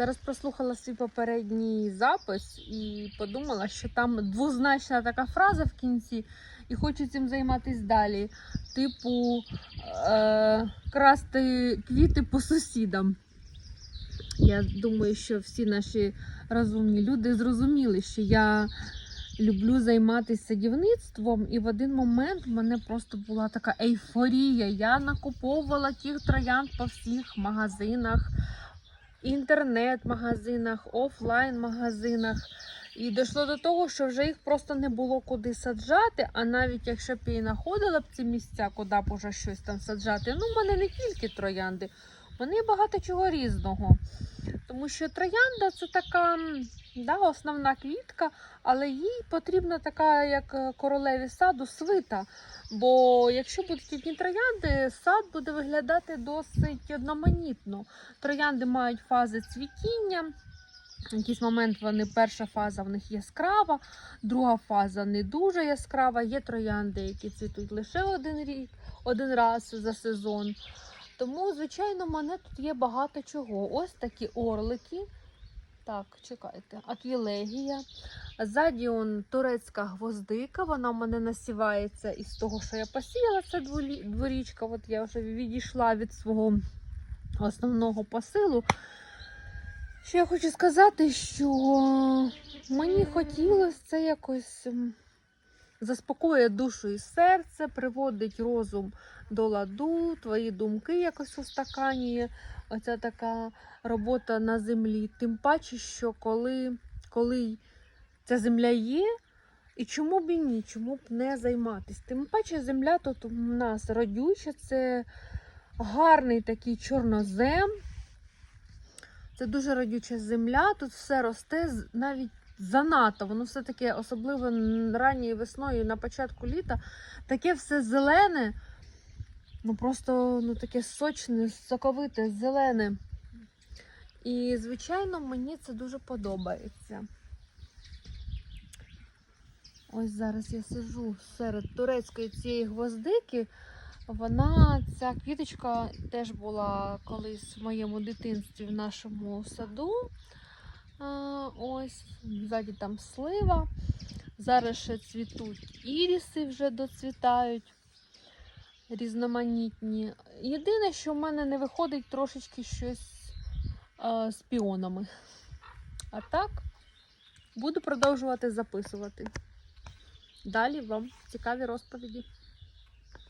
Зараз прослухала свій попередній запис і подумала, що там двозначна така фраза в кінці, і хочу цим займатися далі. Типу е- красти квіти по сусідам. Я думаю, що всі наші розумні люди зрозуміли, що я люблю займатися садівництвом, і в один момент в мене просто була така ейфорія. Я накуповувала тих троянд по всіх магазинах, інтернет-магазинах, офлайн-магазинах. І дійшло до того, що вже їх просто не було куди саджати. А навіть якщо б я і знаходила б ці місця, куди б уже щось там саджати, ну в мене не тільки троянди, в мене багато чого різного. Тому що троянда це така да, основна квітка, але їй потрібна така, як е, королеві саду, свита. Бо якщо будуть одні троянди, сад буде виглядати досить одноманітно. Троянди мають фази цвітіння. В якийсь момент вони перша фаза в них яскрава, друга фаза не дуже яскрава. Є троянди, які цвітуть лише один рік, один раз за сезон. Тому, звичайно, в мене тут є багато чого. Ось такі орлики. Так, чекайте, аквілегія. Ззаді он турецька гвоздика, вона в мене насівається із того, що я посіяла. Це дворічка. От я вже відійшла від свого основного посилу. Що я хочу сказати, що мені хотілося це якось заспокоює душу і серце, приводить розум до ладу, твої думки якось устаканює. Оця така робота на землі. Тим паче, що коли, коли ця земля є, і чому б і ні, чому б не займатися? Тим паче земля тут у нас родюча, це гарний такий чорнозем. Це дуже родюча земля, тут все росте навіть занадто. Воно все таке, особливо ранньою весною, на початку літа, таке все зелене, ну просто ну, таке сочне, соковите, зелене. І, звичайно, мені це дуже подобається. Ось зараз я сижу серед турецької цієї гвоздики. Вона, ця квіточка теж була колись в моєму дитинстві в нашому саду. Ось, ззаді там слива. Зараз ще цвітуть іріси, вже доцвітають різноманітні. Єдине, що в мене не виходить трошечки щось а, з піонами. А так, буду продовжувати записувати. Далі вам цікаві розповіді.